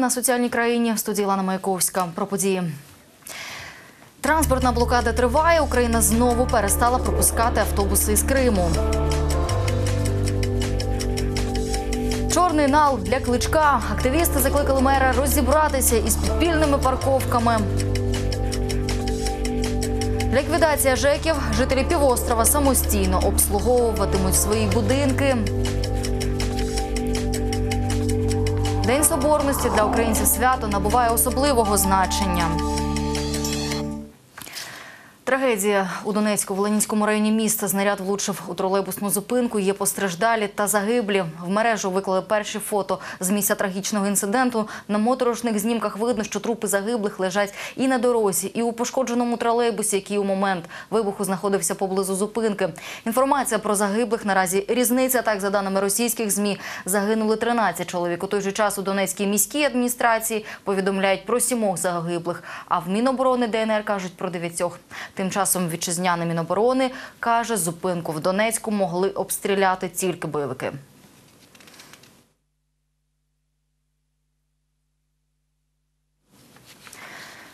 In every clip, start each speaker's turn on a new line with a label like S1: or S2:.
S1: На соціальній країні в студії Лана Маяковська. Про події. Транспортна блокада триває. Україна знову перестала пропускати автобуси із Криму. Чорний нал для кличка. Активісти закликали мера розібратися із підпільними парковками. Ліквідація ЖЕКів. Жителі півострова самостійно обслуговуватимуть свої будинки. День соборності для українців свято набуває особливого значення. Трагедія у Донецьку-Волинському районі міста. Знаряд влучив у тролейбусну зупинку. Є постраждалі та загиблі. В мережу виклали перші фото з місця трагічного інциденту. На моторошних знімках видно, що трупи загиблих лежать і на дорозі, і у пошкодженому тролейбусі, який у момент вибуху знаходився поблизу зупинки. Інформація про загиблих наразі різниця. Так, за даними російських змі, загинули 13 чоловік. У той же час у Донецькій міській адміністрації повідомляють про сімох загиблих. А в Міноборони ДНР кажуть про дев'ятьох. Тим часом вітчизняне Міноборони каже, зупинку в Донецьку могли обстріляти тільки бойовики.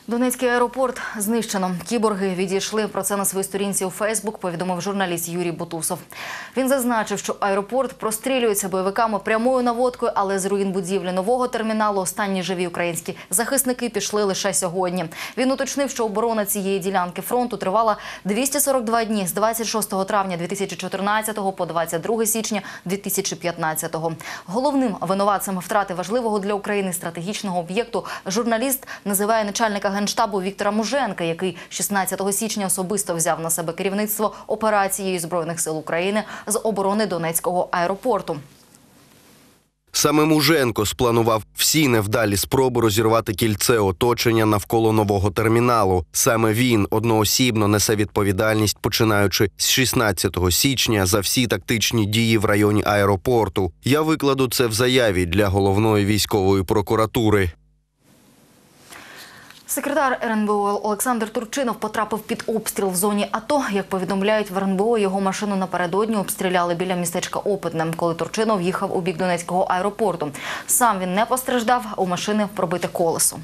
S1: Донецький аеропорт знищено. Кіборги відійшли про це на своїй сторінці у Фейсбук. Повідомив журналіст Юрій Бутусов. Він зазначив, що аеропорт прострілюється бойовиками прямою наводкою, але з руїн будівлі нового терміналу останні живі українські захисники пішли лише сьогодні. Він уточнив, що оборона цієї ділянки фронту тривала 242 дні з 26 травня 2014 по 22 січня 2015. Головним винуватцем втрати важливого для України стратегічного об'єкту журналіст називає начальника генштабу Віктора Муженка, який 16 січня особисто взяв на себе керівництво операцією збройних сил України з оборони Донецького аеропорту.
S2: Саме Муженко спланував всі невдалі спроби розірвати кільце оточення навколо нового терміналу. Саме він одноосібно несе відповідальність, починаючи з 16 січня за всі тактичні дії в районі аеропорту. Я викладу це в заяві для головної військової прокуратури.
S1: Секретар РНБО Олександр Турчинов потрапив під обстріл в зоні АТО. Як повідомляють в РНБО, його машину напередодні обстріляли біля містечка Опитне, коли Турчинов їхав у бік Донецького аеропорту. Сам він не постраждав, у машини пробите колесо.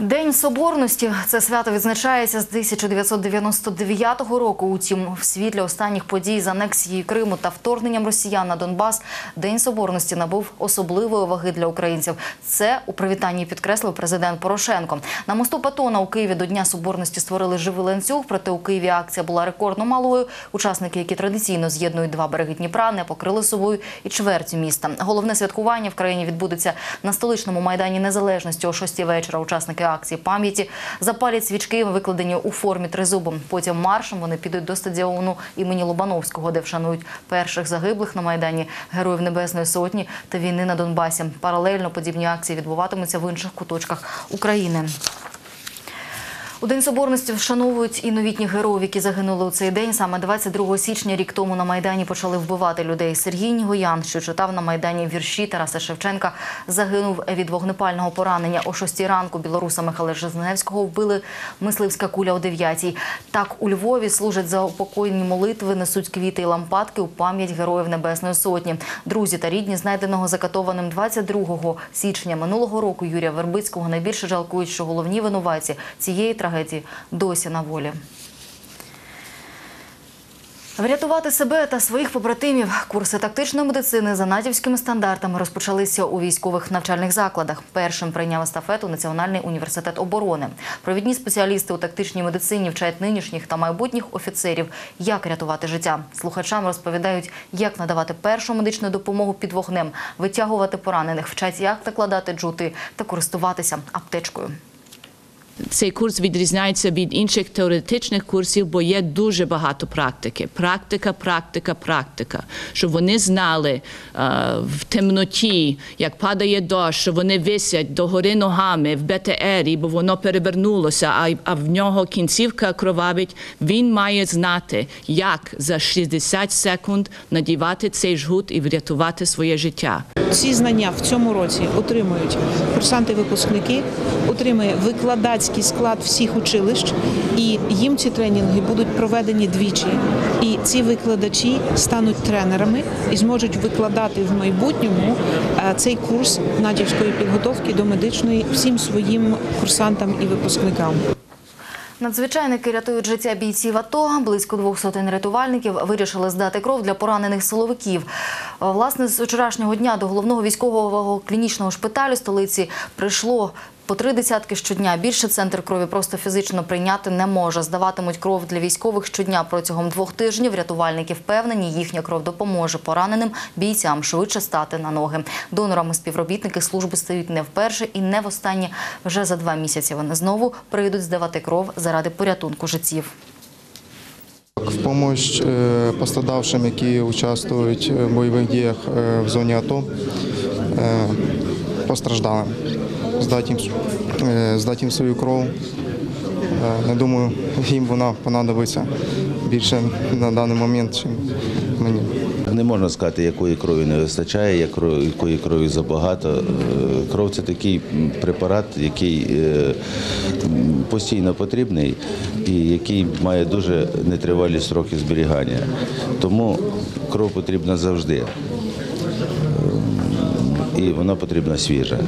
S1: День соборності це свято відзначається з 1999 року. Утім, в світлі останніх подій з анексією Криму та вторгненням Росіян на Донбас День соборності набув особливої ваги для українців. Це у привітанні підкреслив президент Порошенко. На мосту Патона у Києві до Дня соборності створили живий ланцюг. Проте у Києві акція була рекордно малою. Учасники, які традиційно з'єднують два береги Дніпра, не покрили собою і чвертю міста. Головне святкування в країні відбудеться на столичному майдані Незалежності о 6 вечора. Учасники акції пам'яті запалять свічки, викладені у формі тризубом. Потім маршем вони підуть до стадіону імені Лобановського, де вшанують перших загиблих на майдані Героїв Небесної Сотні та війни на Донбасі. Паралельно подібні акції відбуватимуться в інших куточках України. У День Соборності вшановують і новітніх героїв, які загинули у цей день. Саме 22 січня рік тому на Майдані почали вбивати людей. Сергій Нігоян, що читав на Майдані вірші Тараса Шевченка, загинув від вогнепального поранення. О 6 ранку білоруса Михайла Жизневського вбили мисливська куля о 9. Так у Львові служать за упокоєнні молитви, несуть квіти і лампадки у пам'ять героїв Небесної Сотні. Друзі та рідні, знайденого закатованим 22 січня минулого року Юрія Вербицького, найбільше жалкують, що головні винуватці цієї трагедії досі на волі. Врятувати себе та своїх побратимів. Курси тактичної медицини за натівськими стандартами розпочалися у військових навчальних закладах. Першим прийняв естафету Національний університет оборони. Провідні спеціалісти у тактичній медицині вчать нинішніх та майбутніх офіцерів, як рятувати життя. Слухачам розповідають, як надавати першу медичну допомогу під вогнем, витягувати поранених, вчать, як накладати джути та користуватися аптечкою.
S3: Цей курс відрізняється від інших теоретичних курсів, бо є дуже багато практики. Практика, практика, практика. Щоб вони знали е, в темноті, як падає дощ, що вони висять догори ногами в БТРі, бо воно перевернулося, а, в нього кінцівка кровавить. Він має знати, як за 60 секунд надівати цей жгут і врятувати своє життя.
S4: Ці знання в цьому році отримують курсанти-випускники, отримує викладацький викладацький склад всіх училищ, і їм ці тренінги будуть проведені двічі. І ці викладачі стануть тренерами і зможуть викладати в майбутньому е, цей курс натівської підготовки до медичної всім своїм курсантам і випускникам.
S1: Надзвичайники рятують життя бійців АТО. Близько двох сотень рятувальників вирішили здати кров для поранених силовиків. Е, Власне, з вчорашнього дня до головного військового клінічного шпиталю столиці прийшло по три десятки щодня. Більше центр крові просто фізично прийняти не може. Здаватимуть кров для військових щодня протягом двох тижнів. Рятувальники впевнені, їхня кров допоможе пораненим бійцям швидше стати на ноги. Донорами співробітники служби стають не вперше і не востаннє. Вже за два місяці вони знову прийдуть здавати кров заради порятунку життів.
S5: В помощь е, пострадавшим, які участвують в бойових діях е, в зоні АТО, е, постраждалим. Здати їм, е, здати свою кров. Не думаю, їм вона понадобиться більше на даний момент, ніж мені.
S6: Не можна сказати, якої крові не вистачає, якої крові забагато. Е, Кров це такий препарат, який е, постійно потрібний і який має дуже нетривалі строки зберігання. Тому кров потрібна завжди. І вона потрібна свіжа.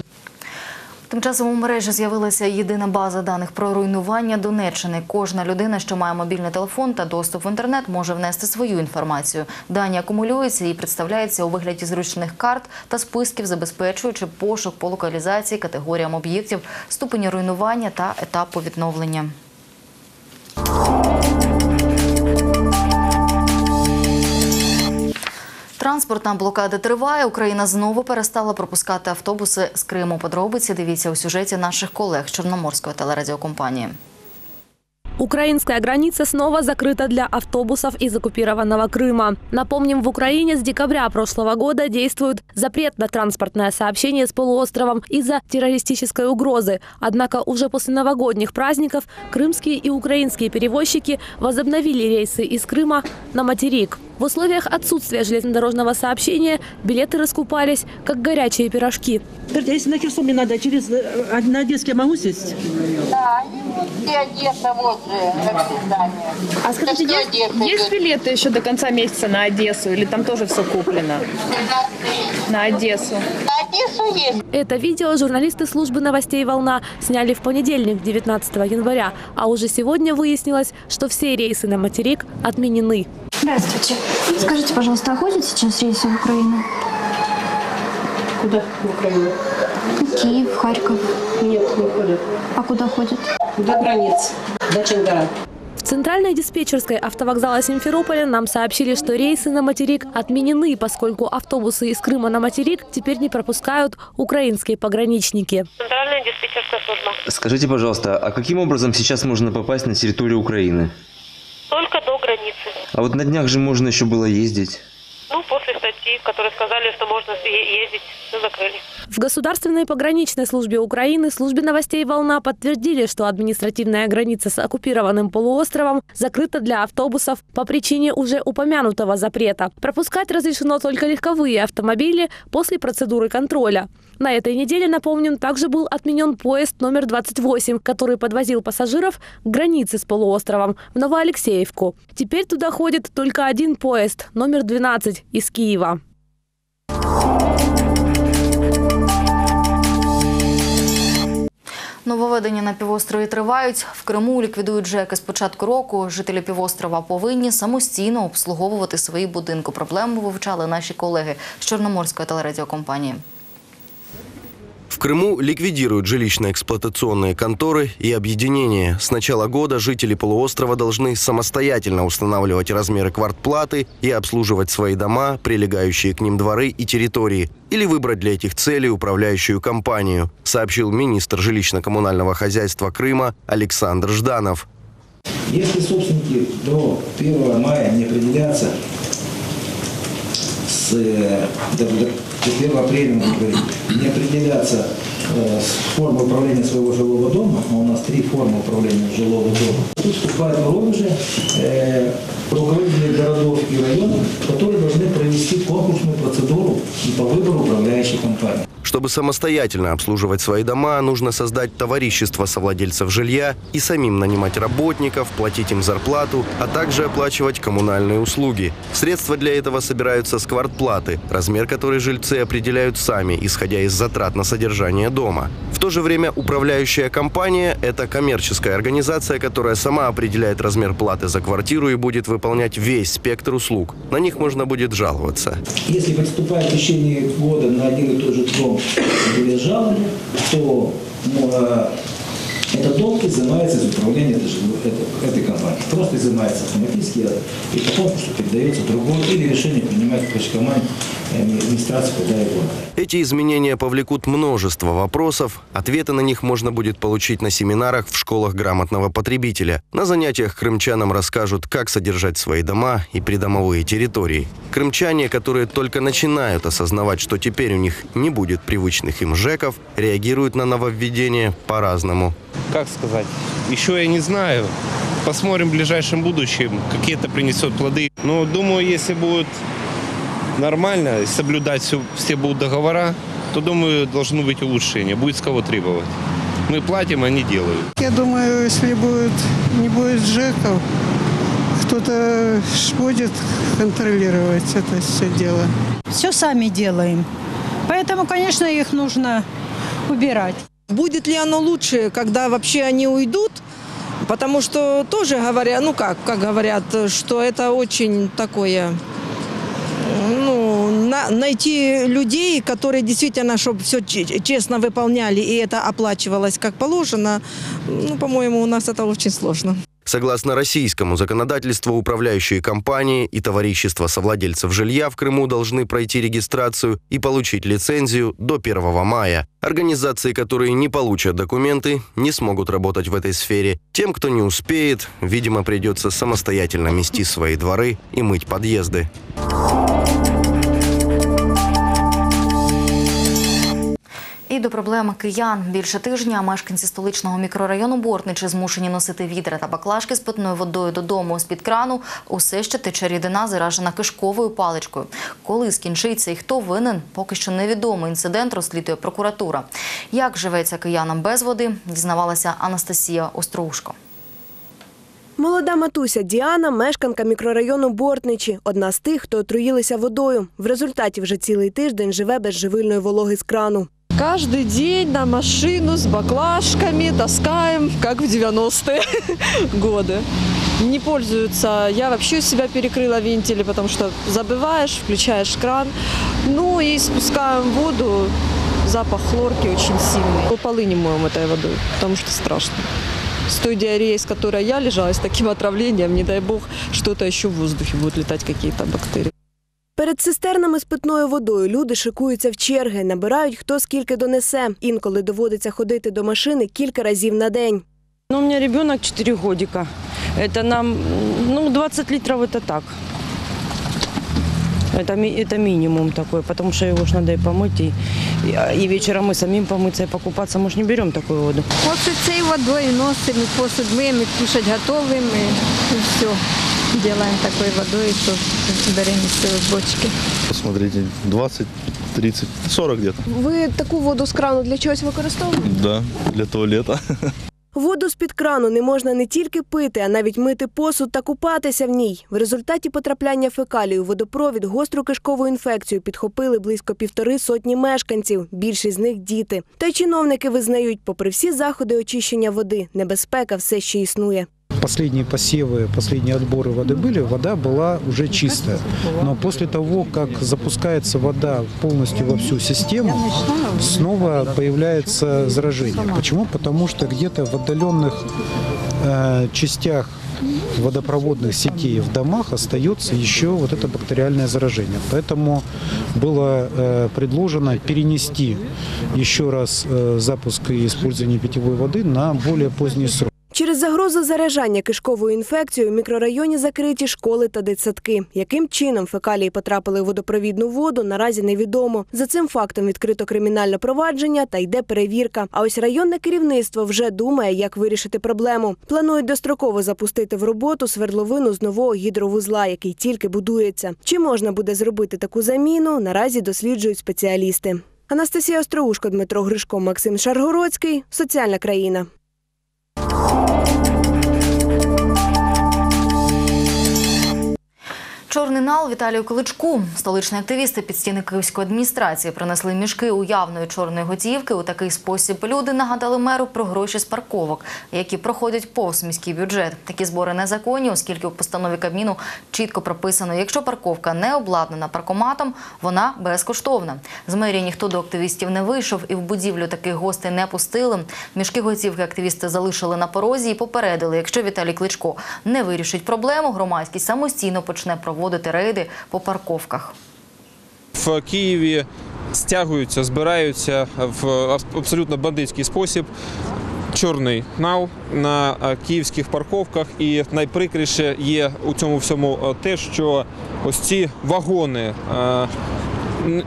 S1: Тим часом у мережі з'явилася єдина база даних про руйнування Донеччини. Кожна людина, що має мобільний телефон та доступ в інтернет, може внести свою інформацію. Дані акумулюються і представляються у вигляді зручних карт та списків, забезпечуючи пошук по локалізації, категоріям об'єктів, ступені руйнування та етапу відновлення. Транспортна блокада триває. Україна знову перестала пропускати автобуси з Криму. Подробиці дивіться у сюжеті наших колег з Чорноморської телерадіокомпанії.
S7: Украинская граница снова закрыта для автобусов из оккупированного Крыма. Напомним, в Украине с декабря прошлого года действует запрет на транспортное сообщение с полуостровом из-за террористической угрозы. Однако уже после новогодних праздников крымские и украинские перевозчики возобновили рейсы из Крыма на материк. В условиях отсутствия железнодорожного сообщения билеты раскупались, как горячие пирожки.
S8: Скажите, если на Херсон мне надо, через э, на Одесский я могу сесть?
S9: Да, они вот все Одесса, вот же, расписание.
S10: А скажите,
S9: Так
S10: есть,
S9: Одесса
S10: есть билеты еще до конца месяца на Одессу или там тоже все куплено? На Одессу.
S9: На Одессу есть.
S7: Это видео журналисты службы новостей «Волна» сняли в понедельник, 19 января. А уже сегодня выяснилось, что все рейсы на материк отменены.
S11: Здравствуйте. Скажите, пожалуйста, а ходят сейчас рейсы в Украину?
S8: Куда в Украину?
S11: Киев, Харьков.
S8: Нет, не ходят.
S11: А куда ходят?
S8: До границ, до Чангара.
S7: В центральной диспетчерской автовокзала Симферополя нам сообщили, что рейсы на материк отменены, поскольку автобусы из Крыма на материк теперь не пропускают украинские пограничники.
S9: Центральная диспетчерская служба.
S12: Скажите, пожалуйста, а каким образом сейчас можно попасть на территорию Украины?
S9: Только до.
S12: А вот на днях же можно еще было ездить.
S9: Ну, после статьи, которые сказали, что можно ездить, все закрыли.
S7: В Государственной пограничной службе Украины службе новостей «Волна» подтвердили, что административная граница с оккупированным полуостровом закрыта для автобусов по причине уже упомянутого запрета. Пропускать разрешено только легковые автомобили после процедуры контроля. На этой неделе, напомним, также был отменен поезд номер 28, который подвозил пассажиров к границе с полуостровом в Новоалексеевку. Теперь туда ходит только один поезд, номер 12, из Киева.
S1: Нововведення на півострові тривають. В Криму ліквідують ЖЕКи з початку року. Жителі півострова повинні самостійно обслуговувати свої будинки. Проблему вивчали наші колеги з Чорноморської телерадіокомпанії.
S2: В Крыму ликвидируют жилищно-эксплуатационные конторы и объединения. С начала года жители полуострова должны самостоятельно устанавливать размеры квартплаты и обслуживать свои дома, прилегающие к ним дворы и территории, или выбрать для этих целей управляющую компанию, сообщил министр жилищно-коммунального хозяйства Крыма Александр Жданов.
S13: Если собственники до 1 мая не определятся с, э, до, до- до 1 апреля, мы говорим, не определятся э, с формой управления своего жилого дома, а у нас три формы управления жилого дома, тут вступают в роль уже э, руководители городов и районов, которые должны провести конкурсную процедуру по выбору управляющей компании.
S2: Чтобы самостоятельно обслуживать свои дома, нужно создать товарищество совладельцев жилья и самим нанимать работников, платить им зарплату, а также оплачивать коммунальные услуги. Средства для этого собираются с квартплаты, размер которой жильцы определяют сами, исходя из затрат на содержание дома. В то же время управляющая компания – это коммерческая организация, которая сама определяет размер платы за квартиру и будет выполнять весь спектр услуг. На них можно будет жаловаться.
S13: Если поступает в течение года на один и тот же дом были жалобы, то ну, э, этот дом изымается из управления этой, этой, компании. Просто изымается автоматически и потом просто передается другой или решение принимает в почкомане администрации.
S2: Эти изменения повлекут множество вопросов. Ответы на них можно будет получить на семинарах в школах грамотного потребителя. На занятиях крымчанам расскажут, как содержать свои дома и придомовые территории. Крымчане, которые только начинают осознавать, что теперь у них не будет привычных им ЖЭКов, реагируют на нововведение по-разному.
S14: как сказать, еще я не знаю. Посмотрим в ближайшем будущем, какие это принесет плоды. Но думаю, если будет нормально, соблюдать все, все будут договора, то, думаю, должно быть улучшение. Будет с кого требовать. Мы платим, они делают.
S15: Я думаю, если будет, не будет ЖЭКов, кто-то будет контролировать это все дело.
S16: Все сами делаем. Поэтому, конечно, их нужно убирать.
S17: Будет ли оно лучше, когда вообще они уйдут? Потому что тоже говорят, ну как, как говорят, что это очень такое, на- найти людей, которые действительно, чтобы все честно выполняли и это оплачивалось как положено, ну, по-моему, у нас это очень сложно.
S2: Согласно российскому законодательству, управляющие компании и товарищества совладельцев жилья в Крыму должны пройти регистрацию и получить лицензию до 1 мая. Организации, которые не получат документы, не смогут работать в этой сфере. Тем, кто не успеет, видимо, придется самостоятельно мести свои дворы и мыть подъезды.
S1: І до проблеми киян. Більше тижня мешканці столичного мікрорайону Бортничі змушені носити відра та баклажки з питною водою додому з-під крану. Усе ще тече рідина, заражена кишковою паличкою. Коли скінчиться і хто винен, поки що невідомо. Інцидент розслідує прокуратура. Як живеться киянам без води, дізнавалася Анастасія Остроушко.
S18: Молода матуся Діана – мешканка мікрорайону Бортничі. Одна з тих, хто отруїлися водою. В результаті вже цілий тиждень живе без живильної вологи з крану.
S19: Каждый день на машину с баклажками таскаем, как в 90-е годы. Не пользуются. Я вообще у себя перекрыла вентили, потому что забываешь, включаешь кран. Ну и спускаем воду. Запах хлорки очень сильный. Полы не моем этой водой, потому что страшно. С той диареей, с которой я лежала, с таким отравлением, не дай бог, что-то еще в воздухе будут летать какие-то бактерии.
S18: Перед цистернами з питною водою люди шикуються в черги, набирають хто скільки донесе. Інколи доводиться ходити до машини кілька разів на день.
S19: Ну, у меня ребенок 4 годика. Это нам, ну, 20 литров это так. Это, ми- это минимум такой, потому что его ж надо и помыть, и, и, и вечером мы самим помыться и покупаться. Мы же не берем такую воду.
S20: Посуд цією водою носимо, посуд миємо, кушать готовим і, і все. Делаем такой водой, что берем из бочки.
S21: Смотрите, 20, 30, 40 где-то.
S18: Ви таку воду з крану для чогось використовуєте?
S21: Да, для туалета.
S18: Воду з-під крану не можна не тільки пити, а навіть мити посуд та купатися в ній. В результаті потрапляння фекалій у водопровід гостру кишкову інфекцію підхопили близько півтори сотні мешканців. Більшість з них діти. Та й чиновники визнають, попри всі заходи очищення води, небезпека все ще існує.
S22: Последние посевы, последние отборы воды были, вода была уже чистая. Но после того, как запускается вода полностью во всю систему, снова появляется заражение. Почему? Потому что где-то в отдаленных э, частях водопроводных сетей в домах остается еще вот это бактериальное заражение. Поэтому было э, предложено перенести еще раз э, запуск и использование питьевой воды на более поздний срок.
S18: Загрозу заражання кишковою інфекцією в мікрорайоні закриті школи та дитсадки. Яким чином фекалії потрапили в водопровідну воду, наразі невідомо. За цим фактом відкрито кримінальне провадження та йде перевірка. А ось районне керівництво вже думає, як вирішити проблему. Планують достроково запустити в роботу свердловину з нового гідровузла, який тільки будується. Чи можна буде зробити таку заміну? Наразі досліджують спеціалісти. Анастасія Остроушко, Дмитро Гришко, Максим Шаргородський. Соціальна країна. Wow.
S1: Чорний нал Віталію Кличку. Столичні активісти під стіни Київської адміністрації принесли мішки уявної чорної готівки. У такий спосіб люди нагадали меру про гроші з парковок, які проходять повз міський бюджет. Такі збори незаконні, оскільки у постанові Кабміну чітко прописано, якщо парковка не обладнана паркоматом, вона безкоштовна. З мерії ніхто до активістів не вийшов і в будівлю таких гостей не пустили. Мішки готівки активісти залишили на порозі і попередили, якщо Віталій Кличко не вирішить проблему, громадськість самостійно почне проводити рейди по парковках.
S23: В Києві стягуються, збираються в абсолютно бандитський спосіб. Чорний нал на е, київських парковках, і найприкріше є у цьому всьому е, те, що ось ці вагони е,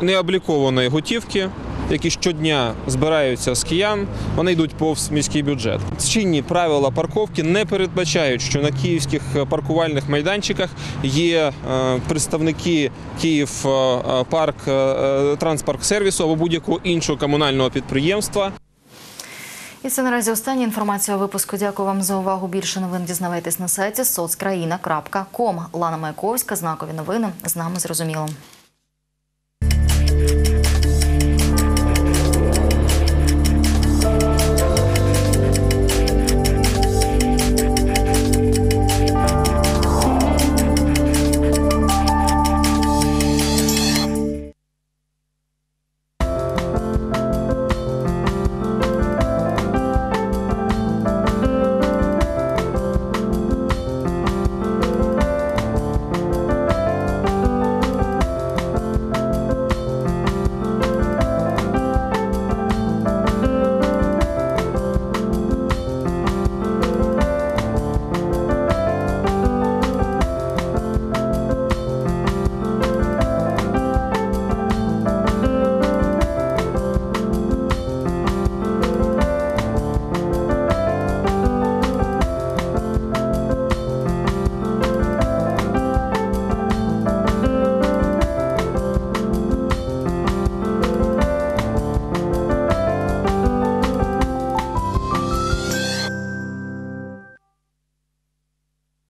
S23: необлікованої готівки, які щодня збираються з киян, вони йдуть повз міський бюджет. Чинні правила парковки не передбачають, що на київських е, паркувальних майданчиках є е, представники Київ е, парк транспорт сервісу або будь-якого іншого комунального підприємства.
S1: І це наразі остання інформація у випуску. Дякую вам за увагу. Більше новин дізнавайтесь на сайті соцкраїна.ком. Лана Маяковська, знакові новини. З нами зрозуміло.